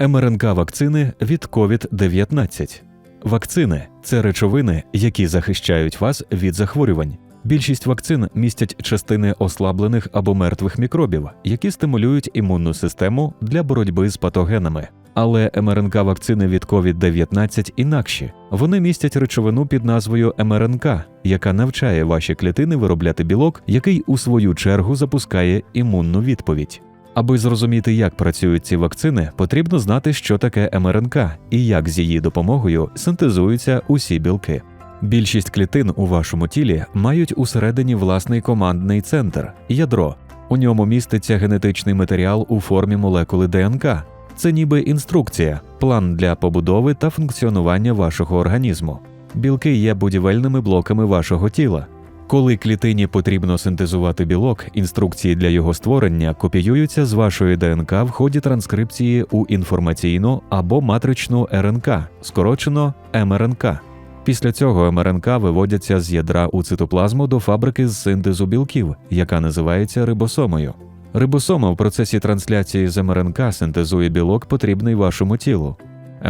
МРНК вакцини від COVID-19. Вакцини це речовини, які захищають вас від захворювань. Більшість вакцин містять частини ослаблених або мертвих мікробів, які стимулюють імунну систему для боротьби з патогенами. Але МРНК вакцини від COVID-19 інакші. Вони містять речовину під назвою МРНК, яка навчає ваші клітини виробляти білок, який у свою чергу запускає імунну відповідь. Аби зрозуміти, як працюють ці вакцини, потрібно знати, що таке МРНК і як з її допомогою синтезуються усі білки. Більшість клітин у вашому тілі мають усередині власний командний центр ядро. У ньому міститься генетичний матеріал у формі молекули ДНК. Це ніби інструкція, план для побудови та функціонування вашого організму. Білки є будівельними блоками вашого тіла. Коли клітині потрібно синтезувати білок, інструкції для його створення копіюються з вашої ДНК в ході транскрипції у інформаційну або матричну РНК, скорочено МРНК. Після цього МРНК виводяться з ядра у цитоплазму до фабрики з синтезу білків, яка називається рибосомою. Рибосома в процесі трансляції з МРНК синтезує білок, потрібний вашому тілу.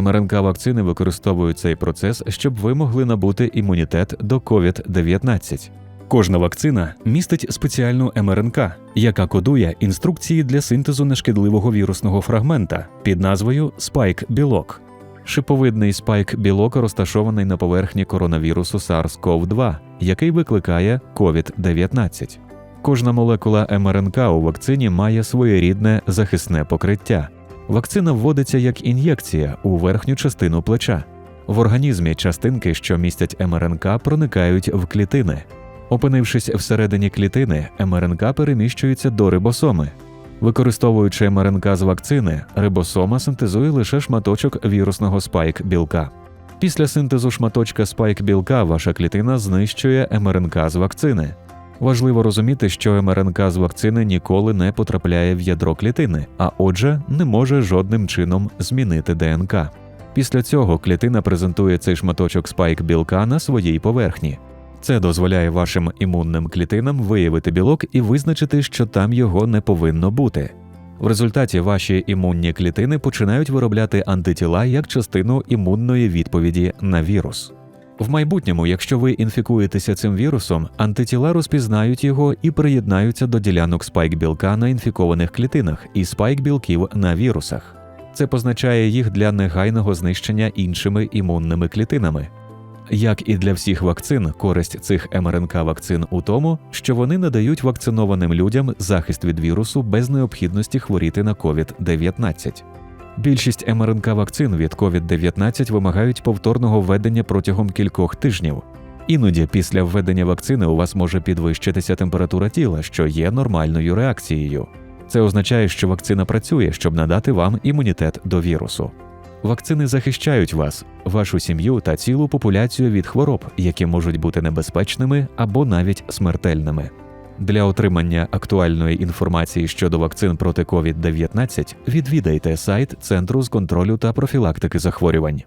МРНК вакцини використовують цей процес, щоб ви могли набути імунітет до COVID-19. Кожна вакцина містить спеціальну МРНК, яка кодує інструкції для синтезу нешкідливого вірусного фрагмента під назвою спайк-білок. Шиповидний спайк-білок розташований на поверхні коронавірусу SARS-CoV-2, який викликає COVID-19. Кожна молекула МРНК у вакцині має своєрідне захисне покриття. Вакцина вводиться як ін'єкція у верхню частину плеча. В організмі частинки, що містять МРНК, проникають в клітини. Опинившись всередині клітини, МРНК переміщується до рибосоми. Використовуючи МРНК з вакцини, рибосома синтезує лише шматочок вірусного спайк білка. Після синтезу шматочка спайк білка ваша клітина знищує МРНК з вакцини. Важливо розуміти, що МРНК з вакцини ніколи не потрапляє в ядро клітини, а отже, не може жодним чином змінити ДНК. Після цього клітина презентує цей шматочок спайк білка на своїй поверхні. Це дозволяє вашим імунним клітинам виявити білок і визначити, що там його не повинно бути. В результаті ваші імунні клітини починають виробляти антитіла як частину імунної відповіді на вірус. В майбутньому, якщо ви інфікуєтеся цим вірусом, антитіла розпізнають його і приєднаються до ділянок спайк білка на інфікованих клітинах і спайк білків на вірусах. Це позначає їх для негайного знищення іншими імунними клітинами. Як і для всіх вакцин, користь цих МРНК вакцин у тому, що вони надають вакцинованим людям захист від вірусу без необхідності хворіти на COVID-19. Більшість МРНК вакцин від COVID-19 вимагають повторного введення протягом кількох тижнів. Іноді після введення вакцини у вас може підвищитися температура тіла, що є нормальною реакцією. Це означає, що вакцина працює, щоб надати вам імунітет до вірусу. Вакцини захищають вас, вашу сім'ю та цілу популяцію від хвороб, які можуть бути небезпечними або навіть смертельними. Для отримання актуальної інформації щодо вакцин проти COVID-19 відвідайте сайт Центру з контролю та профілактики захворювань.